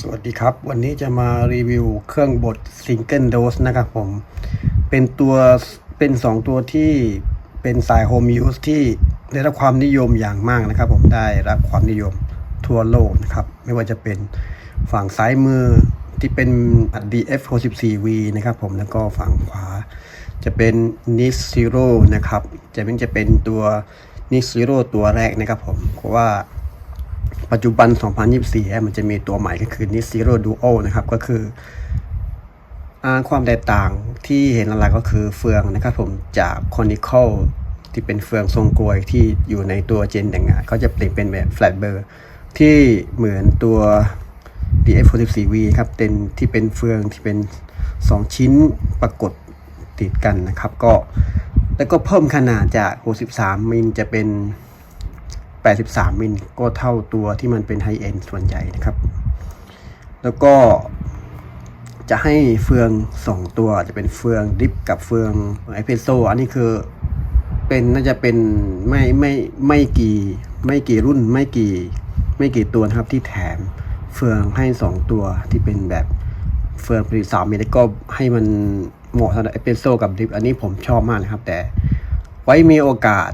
สวัสดีครับ วันนี้จะมารีวิวเครื่องบดซิงเกิลโดสนะครับผม เป็นตัวเป็น 2 ตัวที่เป็นสายโฮมยูสที่ได้รับความนิยมอย่างมากนะครับ ผมได้รับความนิยมทั่วโลกนะครับ ไม่ว่าจะเป็นฝั่งซ้ายมือที่เป็น DF64V นะครับผมแล้วก็ฝั่งขวา จะเป็น NIS Zero นะครับ จะเป็นจะเป็นตัว NIS Zero ตัวแรกนะครับผมเพราะว่า ปัจจุบัน 2024 มันจะมีตัวใหม่ก็คือ NIS Zero Duo นะครับ ก็คือความแตกต่างที่เห็นหลักๆก็คือเฟืองนะครับผมจาก Conical ที่เป็นเฟืองทรงกลวยที่อยู่ในตัวเจนแต่งงานเขาจะเปลี่ยนเป็นแบบ flat burr ที่เหมือนตัว DF44V ครับเป็นที่เป็นเฟืองที่เป็น 2 ชิ้นปรากฏติดกันนะครับ ก็แล้วก็เพิ่มขนาดจาก 63 มิลจะเป็น 83 มิลก็เท่าตัวที่มันเป็นไฮเอ็นส่วนใหญ่นะครับ แล้วก็จะให้เฟือง 2 ตัวจะเป็นเฟืองดิฟกับเฟืองไอเพโซอันนี้คือเป็นน่าจะเป็นไม่ไม่ไม่กี่ไม่กี่รุ่นไม่กี่ไม่กี่ตัวนะครับที่แถมเฟืองให้ 2 ตัวที่เป็นแบบเฟืองผลิตสามมิลแล้วก็ให้มันเหมาะสำหรับเอสเปรสโซ่กับดริปอันนี้ผมชอบมากนะครับ แต่ไว้มีโอกาส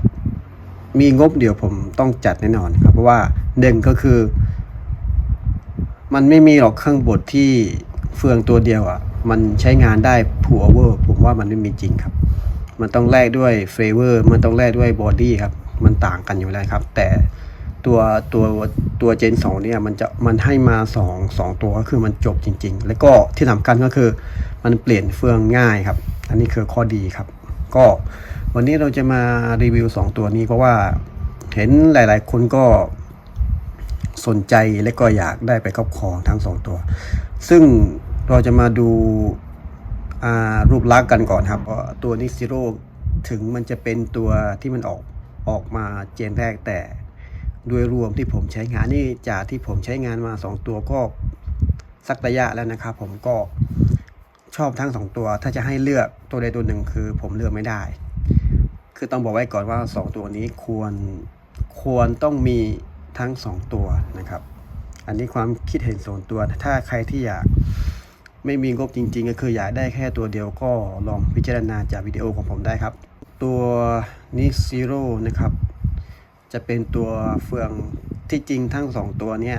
มีงบเดี๋ยวผมต้องจัดแน่นอนครับ เพราะว่าหนึ่งก็คือ มันไม่มีหรอกเครื่องบดที่เฟืองตัวเดียวอะ มันใช้งานได้ผัวเวอร์ผมว่ามันไม่มีจริงครับ มันต้องแลกด้วยเฟเวอร์มันต้องแลกด้วยบอดี้ครับ มันต่างกันอยู่แล้วครับ แต่ตัวตัวตัวเจนสองเนี่ยมันจะมันให้มาสองสองตัวก็คือมันจบจริง ๆ แล้วก็ที่สำคัญก็คือ มันเปลี่ยนเฟืองง่ายครับ อันนี้คือข้อดีครับ ก็ วันนี้เราจะมารีวิว 2 ตัวนี้เพราะว่าเห็นหลาย ๆ คนก็สนใจและก็อยากได้ไปครอบครองทั้ง 2 ตัว ซึ่งเราจะมาดูารูปลักษณ์กันก่อนครับว่าตัวนิซิโร่ถึงมันจะเป็นตัวที่มันออกออกมาเจนแรกแต่โดยรวมที่ผมใช้งานนี่จากที่ผมใช้งานมา 2 ตัวก็สักระยะแล้วนะครับ ผมก็ชอบทั้ง 2 ตัว ถ้าจะให้เลือกตัวใดตัวหนึ่งคือผมเลือกไม่ได้ คือต้องบอกไว้ก่อนว่า 2 ตัวนี้ควรควรต้องมีทั้ง 2 ตัวนะครับ อันนี้ความคิดเห็นส่วนตัว ถ้าใครที่อยากไม่มีงบจริง ๆ ก็คืออยากได้แค่ตัวเดียวก็ลองพิจารณาจากวิดีโอของผมได้ครับ ตัวนี้ซีโร่นะครับ จะเป็นตัวเฟืองที่จริงทั้ง 2 ตัวเนี่ย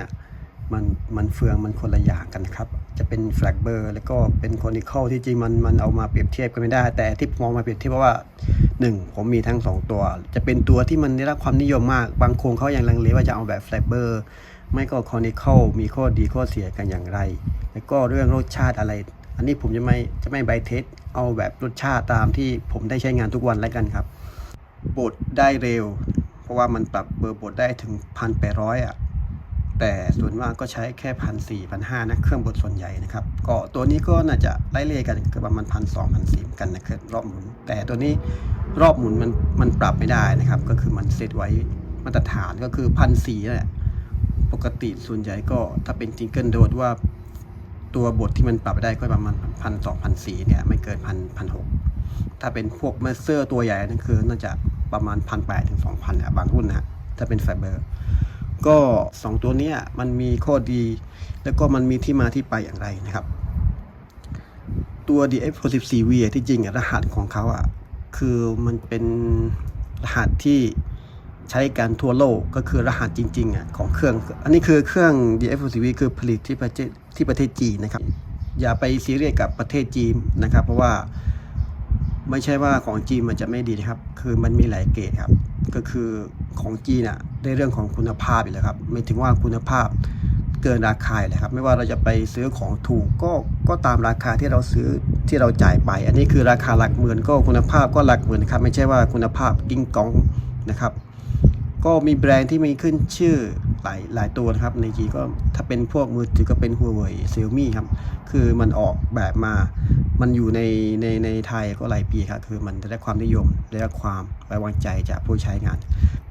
มันมันเฟืองมันคนละอย่างกันครับ จะเป็นแฟลกเบอร์แล้วก็เป็นคอนิคอลที่จริงมันมันเอามาเปรียบเทียบกันไม่ได้ แต่ที่มองมาเปรียบเทียบเพราะว่า 1 ผมมีทั้ง 2 ตัว จะเป็นตัวที่มันได้รับความนิยมมาก บางโคนเขายังลังเลว่าจะเอาแบบแฟลกเบอร์ไม่ก็คอนิคอลมีข้อดีข้อเสียกันอย่างไร แล้วก็เรื่องรสชาติอะไร อันนี้ผมจะไม่จะไม่ใบเทสเอาแบบรสชาติตามที่ผมได้ใช้งานทุกวันแล้วกันครับบดได้เร็ว เพราะว่ามันปรับเบอร์บดได้ถึงพันแปดร้อยอะ แต่ส่วนมากก็ใช้แค่พันสี่พันห้านะเครื่องบดส่วนใหญ่นะครับก็ตัวนี้ก็น่าจะไล่เลี่ยกันคือประมาณพันสองพันสี่กันนะครับรอบหมุน แต่ตัวนี้รอบหมุนมันมันปรับไม่ได้นะครับ ก็คือมันเซตไว้มาตรฐานก็คือพันสี่แหละปกติส่วนใหญ่ก็ถ้าเป็นจิงเกิลโดดว่าตัวบทที่มันปรับได้ก็ประมาณพันสองพันสี่เนี่ยไม่เกินพันพันหกถ้าเป็นพวกเมเซอร์ตัวใหญ่นั่นคือน่าจะประมาณพันแปดถึงสองพันบางรุ่นนะฮะถ้าเป็นไฟเบอร์ ก็ 2 ตัวนี้มันมีข้อดี แล้วก็มันมีที่มาที่ไปอย่างไรนะครับ ตัว DF64V ที่จริงอะรหัสของเขาอะคือมันเป็นรหัสที่ใช้กันทั่วโลกก็คือรหัสจริงๆอะของเครื่อง อันนี้คือเครื่อง DF64V คือผลิตที่ประเทศที่ประเทศจีนนะครับ อย่าไปซีเรียสกับประเทศจีนนะครับ เพราะว่าไม่ใช่ว่าของจีนมันจะไม่ดีนะครับ คือมันมีหลายเกรดครับ ก็คือของจีนอะได้เรื่องของคุณภาพอยู่แล้วครับ ไม่ถึงว่าคุณภาพเกินราคาเลยครับ ไม่ว่าเราจะไปซื้อของถูกก็ก็ตามราคาที่เราซื้อที่เราจ่ายไป อันนี้คือราคาหลักหมื่นก็คุณภาพก็หลักหมื่นครับ ไม่ใช่ว่าคุณภาพกิ้งกองนะครับ ก็มีแบรนด์ที่มีขึ้นชื่อ หลายหลายตัวนะครับในจีก็ถ้าเป็นพวกมือถือก็เป็น Huawei Xiaomi ครับ คือมันออกแบบมา มันอยู่ในในในไทยก็หลายปีครับคือมันได้ความนิยมได้ความไว้วางใจจากผู้ใช้งาน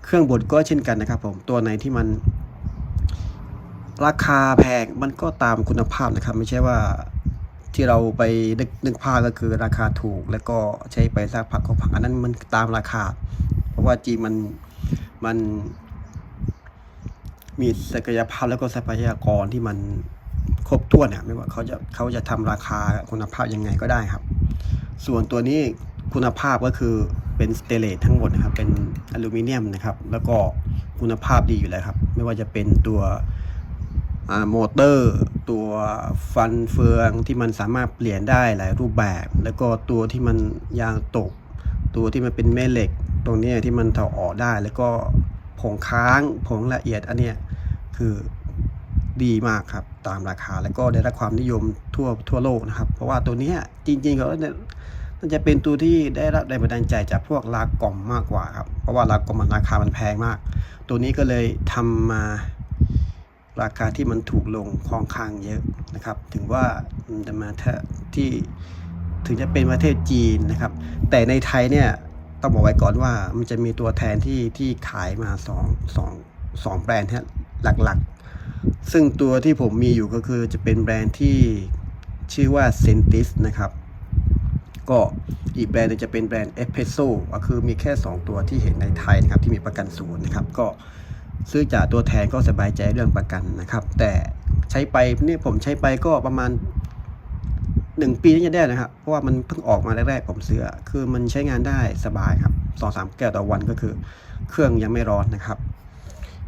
เครื่องบดก็เช่นกันนะครับ ผมตัวไหนที่มัน ราคาแพงมันก็ตามคุณภาพนะครับ ไม่ใช่ว่าที่เราไปนึกนึกภาพก็คือราคาถูก แล้วก็ใช้ไปสักพักก็พังอันนั้นมันตามราคา เพราะว่าจีมันมัน มีศักยภาพแล้วก็ทรัพยากรที่มันครบถ้วนอะไม่ว่าเขาจะเขาจะทำราคาคุณภาพยังไงก็ได้ครับ ส่วนตัวนี้คุณภาพก็คือเป็นสเตเลสทั้งหมดนะครับ เป็นอลูมิเนียมนะครับ แล้วก็คุณภาพดีอยู่แล้วครับ ไม่ว่าจะเป็นตัวอ่ามอเตอร์ ตัวฟันเฟืองที่มันสามารถเปลี่ยนได้หลายรูปแบบ แล้วก็ตัวที่มันยางตก ตัวที่มันเป็นแม่เหล็ก ตรงนี้ที่มันถอดออกได้ แล้วก็ผงค้างผงละเอียดอันเนี้ย คือดีมากครับ ตามราคาแล้วก็ได้รับความนิยมทั่วทั่วโลกนะครับ เพราะว่าตัวนี้จริงๆเขาเนี่ยมันจะเป็นตัวที่ได้รับแรงบันดาลใจจากพวกลากล่อมมากกว่าครับ เพราะว่าลากล่อมมันราคามันแพงมาก ตัวนี้ก็เลยทำมาราคาที่มันถูกลงค่อนข้างเยอะนะครับ ถึงว่ามันจะมาทที่ถึงจะเป็นประเทศจีนนะครับ แต่ในไทยเนี่ยต้องบอกไว้ก่อนว่ามันจะมีตัวแทนที่ที่ขายมาสองสอง สองแบรนด์ฮะหลักๆ ซึ่งตัวที่ผมมีอยู่ก็คือจะเป็นแบรนด์ที่ชื่อว่า Sentis นะครับ ก็อีกแบรนด์จะเป็นแบรนด์เอสเพรสโซ่ก็คือมีแค่ 2 ตัวที่เห็นในไทยนะครับ ที่มีประกันศูนย์นะครับ ก็ซื้อจากตัวแทนก็สบายใจเรื่องประกันนะครับ แต่ใช้ไปนี่ผมใช้ไปก็ประมาณ 1 ปีนี่จะได้นะครับ เพราะว่ามันเพิ่งออกมาแรกๆผมซื้อ คือมันใช้งานได้สบายครับสองสามแก้วต่อวันก็คือ เครื่องยังไม่ร้อนนะครับ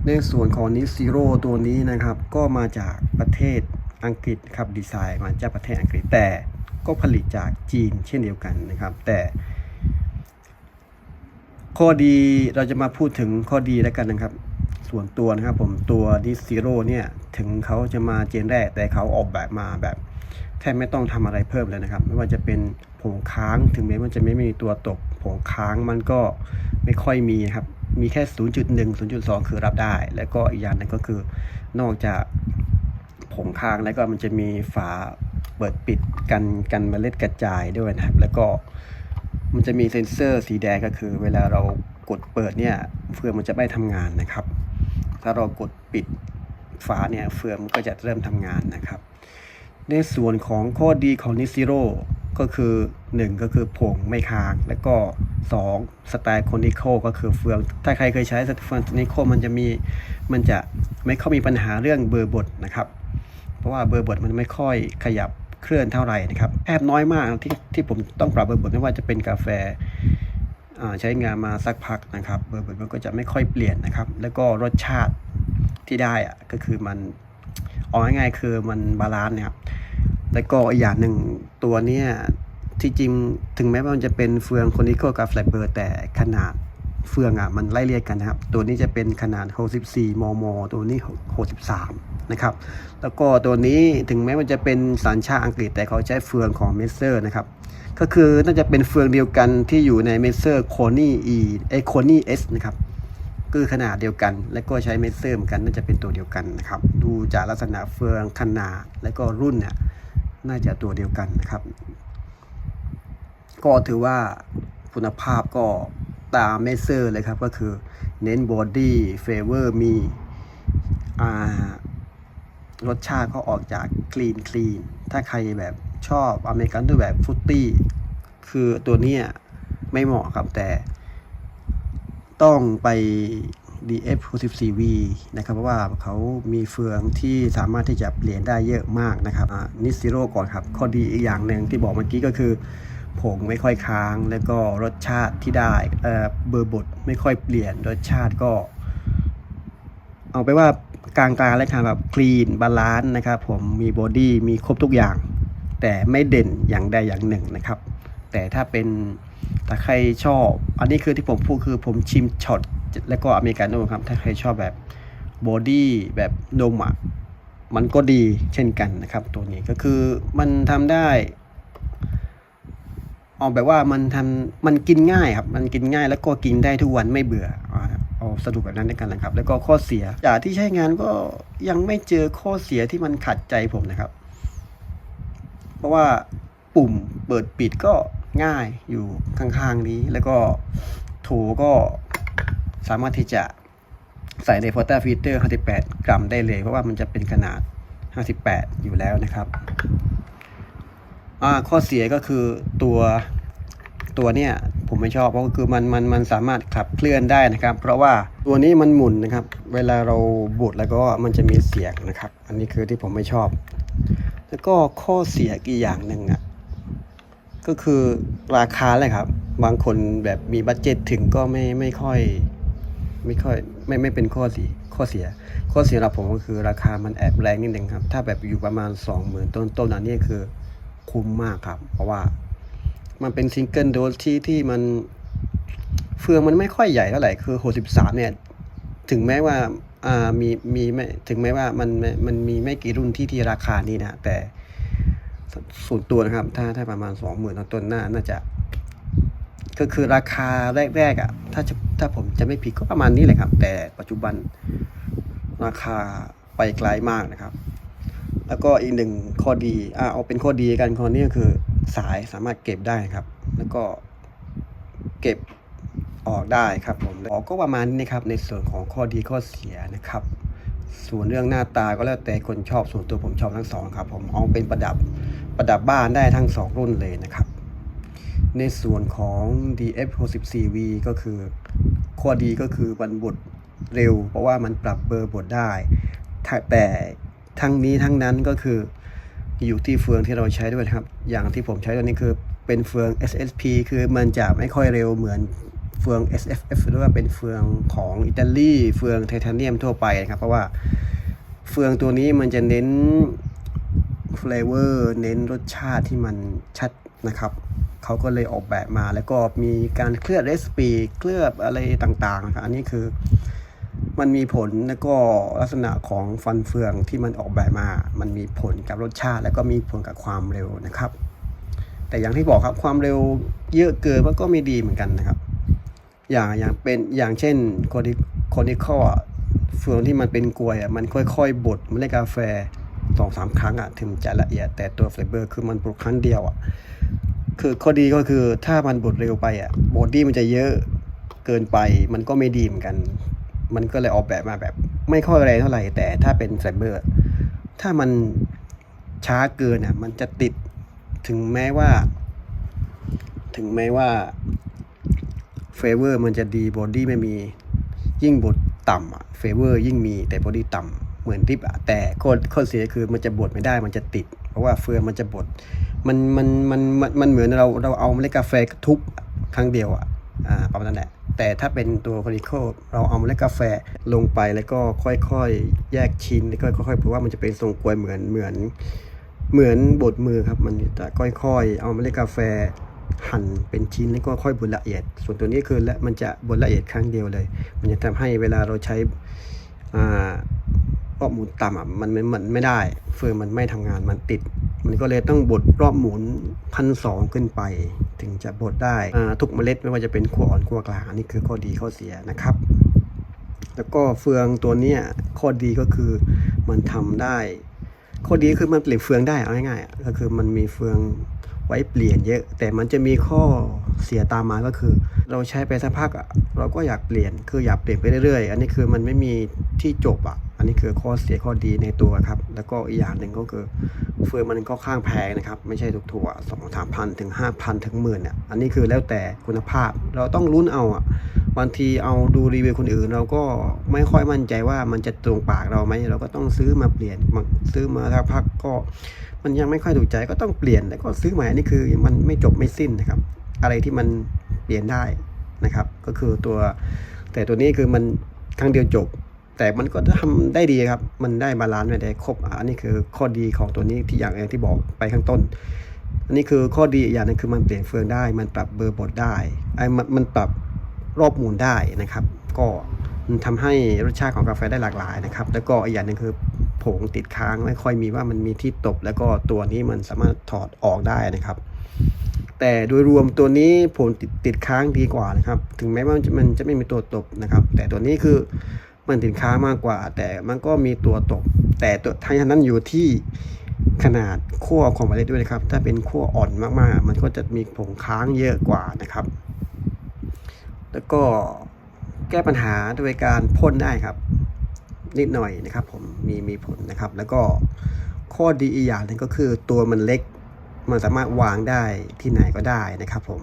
ในส่วนของนิซิโร่ตัวนี้นะครับ ก็มาจากประเทศอังกฤษครับดีไซน์มาจากประเทศอังกฤษแต่ก็ผลิตจากจีนเช่นเดียวกันนะครับ แต่ ข้อดีเราจะมาพูดถึงข้อดีแล้วกันนะครับ ส่วนตัวนะครับผมตัวดิซิโร่เนี่ยถึงเขาจะมาเจนแรก แต่เขาออกแบบมาแบบแทบไม่ต้องทำอะไรเพิ่มเลยนะครับ ไม่ว่าจะเป็นผงค้างถึงแม้มันจะไม่มีตัวตก ผงค้างมันก็ไม่ค่อยมีครับ มีแค่ 0.1 0.2 คือรับได้ แล้วก็อีกอย่างหนึงก็คือนอกจากผงค้างแล้วก็มันจะมีฝาเปิดปิดกันกันเมล็ดกระจายด้วยนะครับ แล้วก็มันจะมีเซ็นเซอร์สีแดงก็คือ เวลาเรากดเปิดเนี่ยเฟืองมันจะไม่ทำงานนะครับ ถ้าเรากดปิดฝาเนี่ยเฟืองมันก็จะเริ่มทำงานนะครับ ในส่วนของข้อดีของนิซิโร ก็คือ 1 ก็คือผงไม่ค้าง แล้วก็ 2 สไตล์คอนิโคก็คือเฟือง ถ้าใครเคยใช้สไตล์คอนิโคมันจะมีมันจะไม่ค่อยมีปัญหาเรื่องเบอร์บดนะครับ เพราะว่าเบอร์บดมันไม่ค่อยขยับเคลื่อนเท่าไหร่นะครับแอบน้อยมากที่ที่ผมต้องปรับเบอร์บดไม่ว่าจะเป็นกาแฟใช้งานมาสักพักนะครับ เบอร์บดมันก็จะไม่ค่อยเปลี่ยนนะครับ แล้วก็รสชาติที่ได้อะก็คือมันเอาง่ายๆคือมันบาลานซ์เนี่ยครับ แล้วก็อีกอย่างหนึ่งตัวเนี้ยที่จริงถึงแม้ว่ามันจะเป็นเฟืองคอนิโคกับแฟลตเบอร์แต่ขนาดเฟืองอะมันไล่เรียกกันนะครับ ตัวนี้จะเป็นขนาด 64 มม ตัวนี้ 63 นะครับ แล้วก็ตัวนี้ถึงแม้มันจะเป็นสัญชาติอังกฤษแต่เขาใช้เฟืองของเมเซอร์นะครับ ก็คือน่าจะเป็นเฟืองเดียวกันที่อยู่ในเมเซอร์โคนี่อีไอโคนี่เอสนะครับคือขนาดเดียวกัน และก็ใช้เมเซอร์เหมือนกันน่าจะเป็นตัวเดียวกันนะครับ ดูจากลักษณะเฟืองขนาดและก็รุ่นเนี่ย น่าจะตัวเดียวกันนะครับ ก็ถือว่าคุณภาพก็ตามเมเซอร์เลยครับ ก็คือเน้นบอดี้เฟเวอร์มีอ่ารสชาติก็ออกจากคลีนคลีนถ้าใครแบบชอบอเมริกันด้วยแบบฟุตตี้คือตัวเนี้ยไม่เหมาะครับแต่ต้องไป DF 64V นะครับเพราะว่าเขามีเฟืองที่สามารถที่จะเปลี่ยนได้เยอะมากนะครับนิซิโร่ก่อนครับ ข้อดีอีกอย่างหนึ่งที่บอกเมื่อกี้ก็คือผงไม่ค่อยค้าง แล้วก็รสชาติที่ได้เเบอร์บดไม่ค่อยเปลี่ยนรสชาติก็ เอาไปว่ากลางๆเลยครับแบบคลีนบาลานซ์นะครับผมมีบอดี้มีครบทุกอย่าง แต่ไม่เด่นอย่างใดอย่างหนึ่งนะครับ แต่ถ้าเป็นถ้าใครชอบ อันนี้คือที่ผมพูดคือผมชิมช็อต แล้วก็อเมริกาโน่ครับ ถ้าใครชอบแบบบอดี้แบบนมอะมันก็ดีเช่นกันนะครับ ตัวนี้ก็คือมันทำได้ออกแบบว่ามันทำมันกินง่ายครับ มันกินง่ายแล้วก็กินได้ทุกวันไม่เบื่อเอาสรุปแบบนั้นด้วยกันนะครับ แล้วก็ข้อเสียจากที่ใช้งานก็ยังไม่เจอข้อเสียที่มันขัดใจผมนะครับ เพราะว่าปุ่มเปิดปิดก็ง่ายอยู่ข้างๆนี้ แล้วก็โถก็ สามารถที่จะใส่ในพอร์ตาฟีเตอร์ 58 กรัมได้เลย เพราะว่ามันจะเป็นขนาด 58 อยู่แล้วนะครับอ่าข้อเสียก็คือตัวตัวเนี้ยผมไม่ชอบเพราะคือมันมันมันสามารถขับเคลื่อนได้นะครับ เพราะว่าตัวนี้มันหมุนนะครับ เวลาเราบดแล้วก็มันจะมีเสียงนะครับ อันนี้คือที่ผมไม่ชอบ แล้วก็ข้อเสียอีกอย่างหนึ่งอะก็คือราคาแหละครับ บางคนแบบมีบัตเจ็ตถึงก็ไม่ไม่ค่อย ไม่ค่อยไม่ไม่เป็นข้อเสียข้อเสีย ข้อเสียหรับผมก็คือราคามันแอบแรงนิดนึงครับ ถ้าแบบอยู่ประมาณสองหมื่นต้นต้นๆอันนี้คือคุ้มมากครับ เพราะว่ามันเป็นซิงเกิลโดสที่ที่มันเฟืองมันไม่ค่อยใหญ่เท่าไหร่คือ63เนี่ยถึงแม้ว่าอ่ามีมีไม่ถึงแม้ว่ามันมันมีไม่กี่รุ่นที่ที่ราคานี้นะแต่ส่วนตัวนะครับ ถ้าถ้าประมาณ20,000ต้นๆน่าน่าจะ ก็คือราคาแรกๆอะ ถ้าจะ ถ้าผมจะไม่ผิดก็ประมาณนี้แหละครับ แต่ปัจจุบันราคาไปไกลมากนะครับ แล้วก็อีกหนึ่งข้อดีอ่าเอาเป็นข้อดีกันข้อนี้ก็คือสายสามารถเก็บได้ครับ แล้วก็เก็บออกได้ครับผมออกก็ประมาณนี้ครับในส่วนของข้อดีข้อเสียนะครับ ส่วนเรื่องหน้าตาก็แล้วแต่คนชอบส่วนตัวผมชอบทั้งสองครับ ผมเอาเป็นประดับประดับบ้านได้ทั้งสองรุ่นเลยนะครับ ในส่วนของ DF64V ก็คือ ข้อดีก็คือมันบดเร็ว เพราะว่ามันปรับเบอร์บดได้ แต่ทั้งนี้ทั้งนั้นก็คืออยู่ที่เฟืองที่เราใช้ด้วยครับ อย่างที่ผมใช้ตัวนี้คือเป็นเฟือง SSP คือมันจะไม่ค่อยเร็วเหมือนเฟือง SFF หรือว่าเป็นเฟืองของอิตาลีเฟืองไทเทเนียมทั่วไปนะครับ เพราะว่าเฟืองตัวนี้มันจะเน้นเฟลเวอร์เน้นรสชาติที่มันชัดนะครับ เขาก็เลยออกแบบมาแล้วก็มีการเคลือบเรสปีเคลือบอะไรต่างๆนะครับอันนี้คือมันมีผลแล้วก็ลักษณะของฟันเฟืองที่มันออกแบบมา มันมีผลกับรสชาติ แล้วก็มีผลกับความเร็วนะครับ แต่อย่างที่บอกครับความเร็วเยอะเกินมันก็ไม่ดีเหมือนกันนะครับ อย่างอย่างเป็นอย่างเช่นคอนิคอนิคอเฟืองที่มันเป็นกลวยอะมันค่อยๆบดเมล็ดกาแฟสองสามครั้งอะถึงจะละเอียดแต่ตัวเฟลเบอร์คือมันบดครั้งเดียวอะ คือข้อดีก็คือถ้ามันบดเร็วไปอะบดดี้มันจะเยอะเกินไปมันก็ไม่ดีเหมือนกัน มันก็เลยออกแบบมาแบบ ไม่ค่อยแรงเท่าไหร่ แต่ถ้าเป็นเฟลเบอร์ ถ้ามันช้าเกินอะ มันจะติดถึงแม้ว่า ถึงแม้ว่าเฟเวอร์มันจะดีบอดี้ไม่มี ยิ่งบดต่ำอะเฟเวอร์ยิ่งมีแต่บอดี้ต่ำเหมือนทิปอะแต่ข้อข้อเสียคือมันจะบดไม่ได้มันจะติด เพราะว่าเฟืองมันจะบดมันมันมันมันมันเหมือนเราเราเอาเมล็ดกาแฟทุบครั้งเดียวอะอ่าประมาณนั้นแหละแต่ถ้าเป็นตัวคอนิโคเราเอาเมล็ดกาแฟลงไปแล้วก็ค่อยๆ แยกชิ้นแล้วก็ค่อยๆเพราะว่ามันจะเป็นทรงกลวยเหมือนเหมือนเหมือนบดมือครับมันจะค่อยๆ เอาเมล็ดกาแฟหั่นเป็นชิ้นแล้วก็ค่อยบดละเอียด ส่วนตัวนี้คือและมันจะบดละเอียดครั้งเดียวเลย มันจะทำให้เวลาเราใช้อ่า รอบหมุนต่ำอะมันมันมันไม่ได้เฟืองมันไม่ทำงานมันติด มันก็เลยต้องบดรอบหมุนพันสองขึ้นไป ถึงจะบดได้ทุกเมล็ดไม่ว่าจะเป็นขั้วอ่อนขั้วกลางอันนี้คือข้อดีข้อเสียนะครับ แล้วก็เฟืองตัวเนี้ยข้อดีก็คือมันทำได้ ข้อดีคือมันเปลี่ยนเฟืองได้เอาง่ายๆก็คือมันมีเฟืองไว้เปลี่ยนเยอะ แต่มันจะมีข้อเสียตามมาก็คือ เราใช้ไปสักพักเราก็อยากเปลี่ยนคืออยากเปลี่ยนไปเรื่อยๆ อันนี้คือมันไม่มีที่จบอะ อันนี้คือข้อเสียข้อดีในตัวครับ แล้วก็อีกอย่างหนึ่งก็คือเฟืองมันก็ข้างแพงนะครับ ไม่ใช่ถูกๆสองสามพันถึงห้าพันถึงหมื่นเนี่ยอันนี้คือแล้วแต่คุณภาพเราต้องลุ้นเอาอะบางทีเอาดูรีวิวคนอื่น เราก็ไม่ค่อยมั่นใจว่ามันจะตรงปากเราไหมเราก็ต้องซื้อมาเปลี่ยนซื้อมาสักพักก็ มันยังไม่ค่อยถูกใจก็ต้องเปลี่ยนแล้วก็ซื้อใหม่อันนี่คือมันไม่จบไม่สิ้นนะครับ อะไรที่มันเปลี่ยนได้นะครับ ก็คือตัว แต่ตัวนี้คือมันครั้งเดียวจบ แต่มันก็ทำได้ดีครับ มันได้บาลานซ์ไม่ได้ครบอันนี้คือข้อดีของตัวนี้ที่อย่างที่บอกไปข้างต้น อันนี้คือข้อดีอย่างหนึงคือมันเปลี่ยนเฟืองได้ มันปรับเบอร์บดได้ไอ้มันมันปรับรอบหมุนได้นะครับ ก็มันทำให้รสชาติของกาแฟได้หลากหลายนะครับ แล้วก็อีกอย่างหนึงคือ ผงติดค้างไม่ค่อยมีว่ามันมีที่ตบ แล้วก็ตัวนี้มันสามารถถอดออกได้นะครับ แต่โดยรวมตัวนี้ผลติดติดค้างดีกว่านะครับ ถึงแม้ว่ามันจะมันจะไม่มีตัวตบนะครับ แต่ตัวนี้คือมันติดค้างมากกว่า แต่มันก็มีตัวตบ แต่ตัวทั้งนั้นอยู่ที่ขนาดขั้วของเมล็ดด้วยนะครับ ถ้าเป็นขั้วอ่อนมากๆ มันก็จะมีผงค้างเยอะกว่านะครับ แล้วก็แก้ปัญหาโดยการพ่นได้ครับ นิดหน่อยนะครับผมมีมีผลนะครับ แล้วก็ข้อดีอีกอย่างหนึงก็คือตัวมันเล็กมันสามารถวางได้ที่ไหนก็ได้นะครับผม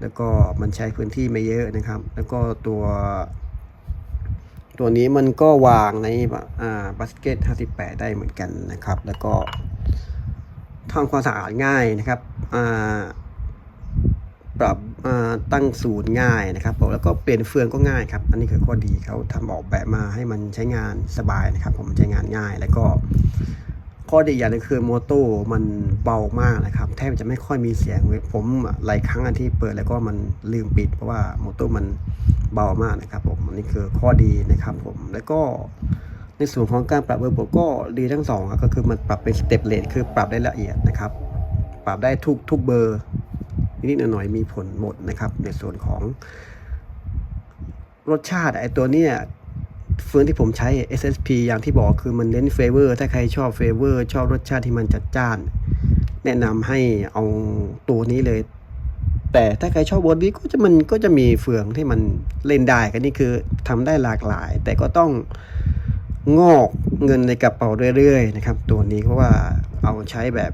แล้วก็มันใช้พื้นที่ไม่เยอะนะครับ แล้วก็ตัว ตัวนี้มันก็วางในอ่าบาสเกต 58 ได้เหมือนกันนะครับ แล้วก็ทำความสะอาดง่ายนะครับอ่า ปรับตั้งศูนย์ง่ายนะครับผมแล้วก็เปลี่ยนเฟืองก็ง่ายครับ อันนี้คือข้อดีเขาทำออกแบบมาให้มันใช้งานสบายนะครับ ผมใช้งานง่ายแล้วก็ ข้อดีอย่างหนึงคือโมโต้มันเบามากนะครับแทบจะไม่ค่อยมีเสียงเลยผมหลายครั้งอันที่เปิดแล้วก็มันลืมปิด เพราะว่าโมโต้มันเบามากนะครับผมอันนี้คือข้อดีนะครับผมแล้วก็ในส่วนของการปรับเบอร์บทก็ดีทั้งสองครับก็คือมันปรับเป็นสเต็ปเลทคือปรับได้ละเอียดนะครับ ปรับได้ทุกทุกเบอร์ นิดๆหน่อยๆมีผลหมดนะครับ ในส่วนของรสชาติไอตัวเนี้ยเฟืองที่ผมใช้ SSP อย่างที่บอกคือมันเน้นเฟเวอร์ถ้าใครชอบเฟเวอร์ชอบรสชาติที่มันจัดจ้าน แนะนำให้เอาตัวนี้เลย แต่ถ้าใครชอบบอดี้ก็จะมันก็จะมีเฟืองที่มันเล่นได้ก็นี่คือทำได้หลากหลาย แต่ก็ต้องงอกเงินในกระเป๋าเรื่อยๆนะครับ ตัวนี้เพราะว่าเอาใช้แบบ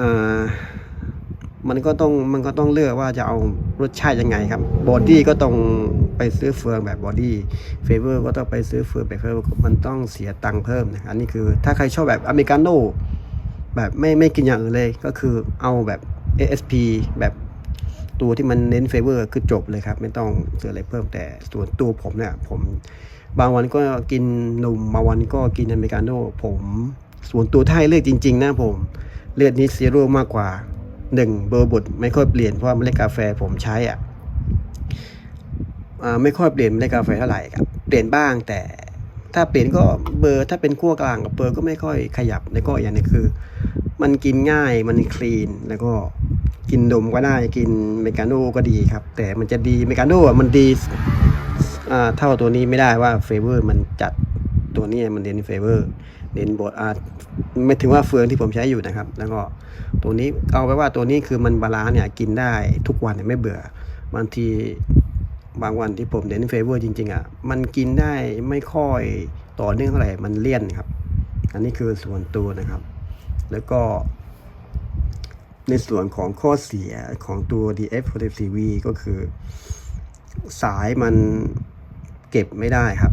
อ่า มันก็ต้องมันก็ต้องเลือกว่าจะเอารสชาติยังไงครับบอดี้ก็ต้องไปซื้อเฟืองแบบบอดี้เฟเวอร์ก็ต้องไปซื้อเฟืองแบบเฟเวอร์มันต้องเสียตังค์เพิ่มนะอันนี้คือถ้าใครชอบแบบอเมริกาโน่แบบไม่ไม่กินอย่างอื่นเลยก็คือเอาแบบ ASP แบบตัวที่มันเน้นเฟเวอร์คือจบเลยครับ ไม่ต้องซื้ออะไรเพิ่มแต่ส่วนตัวผมเนี่ยผมบางวันก็กินนมบางวันก็กินอเมริกาโน่ผมส่วนตัวไทยเลือกจริง ๆ นะผม เลือดนี้ซีโร่มากกว่า หนึ่งเบอร์บดไม่ค่อยเปลี่ยนเพราะเมล็ดกาแฟผมใช้อะไม่ค่อยเปลี่ยนเมล็ดกาแฟเท่าไหร่ครับเปลี่ยนบ้างแต่ถ้าเปลี่ยนก็เบอร์ถ้าเป็นขั้วกลางกับเบอร์ก็ไม่ค่อยขยับแล้วก็อย่างนึงคือ มันกินง่ายมันคลีนแล้วก็กินนมก็ได้กินเมกาโน่ก็ดีครับ แต่มันจะดีเมกาโน่อะมันดีอ่าเท่าตัวนี้ไม่ได้ว่าเฟเวอร์มันจัดตัวนี้มันเน้นเฟเวอร์ เน้นบทอาไม่ถึงว่าเฟืองที่ผมใช้อยู่นะครับ แล้วก็ตัวนี้เอาไปว่าตัวนี้คือมันบาลาน์เนี่ยกินได้ทุกวันไม่เบื่อบางทีบางวันที่ผมเน้นเฟเวอร์จริงๆอะมันกินได้ไม่ค่อยต่อเนื่องเท่าไหร่มันเลี่ยนครับ อันนี้คือส่วนตัวนะครับ แล้วก็ ในส่วนของข้อเสียของตัว DF 4 CV ก็คือ สายมันเก็บไม่ได้ครับ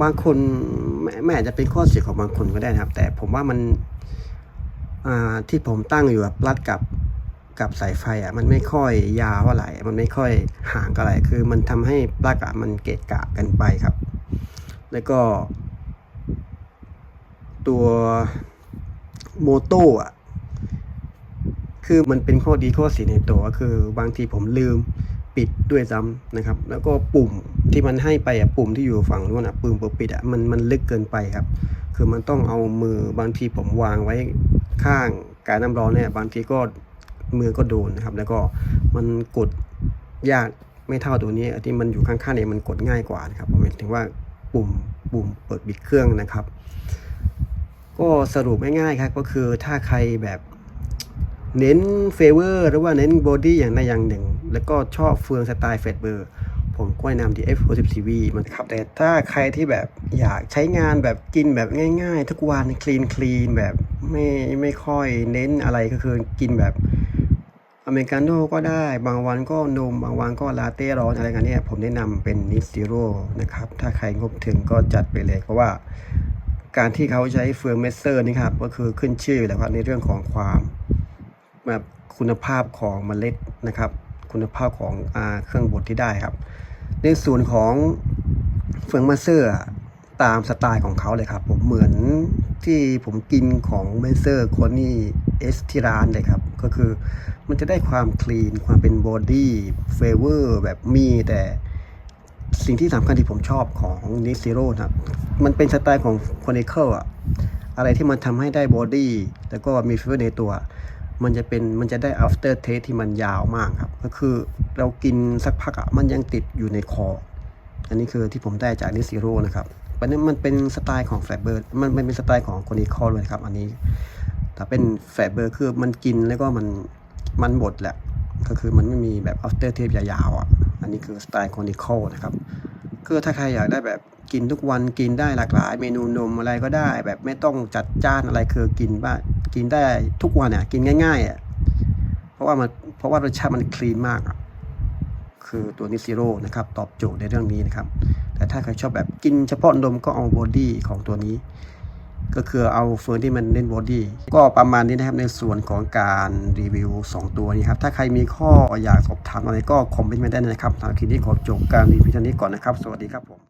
บางคนไม่อาจจะเป็นข้อเสียของบางคนก็ได้นะครับ แต่ผมว่ามันที่ผมตั้งอยู่อะปลัดกับกับสายไฟอะมันไม่ค่อยยาวเท่าไหร่ มันไม่ค่อยห่างกันอะไรคือมันทำให้ปลั๊กอะมันเกะกะกันไปครับ แล้วก็ ตัวโมโต้อะคือมันเป็นข้อดีข้อเสียในตัวก็คือบางทีผมลืม ปิดด้วยซ้ำนะครับ แล้วก็ปุ่มที่มันให้ไปอะปุ่มที่อยู่ฝั่งนู้นอะปุ่มเปิดปิดอะมันมันลึกเกินไปครับ คือมันต้องเอามือบางทีผมวางไว้ข้างการน้ำร้อนเนี่ยบางทีก็มือก็โดนนะครับ แล้วก็มันกดยากไม่เท่าตัวนี้ที่มันอยู่ข้างๆเนี่ยมันกดง่ายกว่านะครับผมหมายถึงว่าปุ่มปุ่มเปิดปิดเครื่องนะครับ ก็สรุปง่ายๆครับก็คือถ้าใครแบบเน้นเฟเวอร์หรือว่าเน้นบอดี้อย่างใดอย่างหนึ่ง แล้วก็ชอบเฟืองสไตล์เฟดเบอร์ ผมก็แนะนำที่ F60CV มันครับ แต่ถ้าใครที่แบบอยากใช้งานแบบกินแบบง่ายๆ ทุกวันคลีนคลีนแบบไม่ไม่ค่อยเน้นอะไรก็คือกินแบบอเมริกาโน่ก็ได้ บางวันก็นม บางวันก็ลาเต้ร้อนอะไรกันเนี่ย ผมแนะนำเป็นนิ z ซิโร่นะครับ ถ้าใครงบถึงก็จัดไปเลย เพราะว่าการที่เขาใช้เฟืองเมสเซอร์นี่ครับ ก็คือขึ้นชื่อแล้วครับในเรื่องของความแบบคุณภาพของเมล็ดนะครับ คุณภาพของอเครื่องบดที่ได้ครับ ในส่วนของเฟืองมาเซอร์ตามสไตล์ของเขาเลยครับ ผมเหมือนที่ผมกินของเมเซอร์คนนี่เอสที่ร้านเลยครับ ก็คือมันจะได้ความคลีนความเป็นบอดี้เฟเวอร์แบบมีแต่สิ่งที่สำคัญที่ผมชอบของนิซิโร่ครับ มันเป็นสไตล์ของคอนิเคิลอะอะไรที่มันทำให้ได้บอดี้แล้วก็มีฟิเวอร์ในตัว มันจะเป็นมันจะได้ after taste ที่มันยาวมากครับ ก็คือเรากินสักพักอะมันยังติดอยู่ในคอ อันนี้คือที่ผมได้จากนิซิโร่นะครับมันนี้มันเป็นสไตล์ของแฟลเบอร์มันมันเป็นสไตล์ของคอนิคอเลยครับ อันนี้ แต่เป็นแฟลเบอร์คือมันกินแล้วก็มันมันหมดแหละ ก็คือมันไม่มีแบบ after taste ยาวๆอะ อันนี้คือสไตล์คอนิคอนะครับคือถ้าใครอยากได้แบบกินทุกวันกินได้หลากหลาย เมนูนมอะไรก็ได้ แบบไม่ต้องจัดจ้านอะไรคือกินบ้าง กินได้ทุกวันอะกินง่ายๆอะเพราะว่ามันเพราะว่ารสชาติมันคลีนมากคือตัวนิซิโร่นะครับตอบโจทย์ในเรื่องนี้นะครับ แต่ถ้าใครชอบแบบกินเฉพาะนมก็เอาบอดี้ของตัวนี้ ก็คือเอาเฟิร์นที่มันเน้นบอดี้ก็ประมาณนี้นะครับในส่วนของการรีวิว 2 ตัวนี้ครับ ถ้าใครมีข้ออยากสอบถามอะไรก็คอมเมนต์มาได้นะครับสำหรับคลิปนี้ขอจบการรีวิวท่านี้ก่อนนะครับ สวัสดีครับผม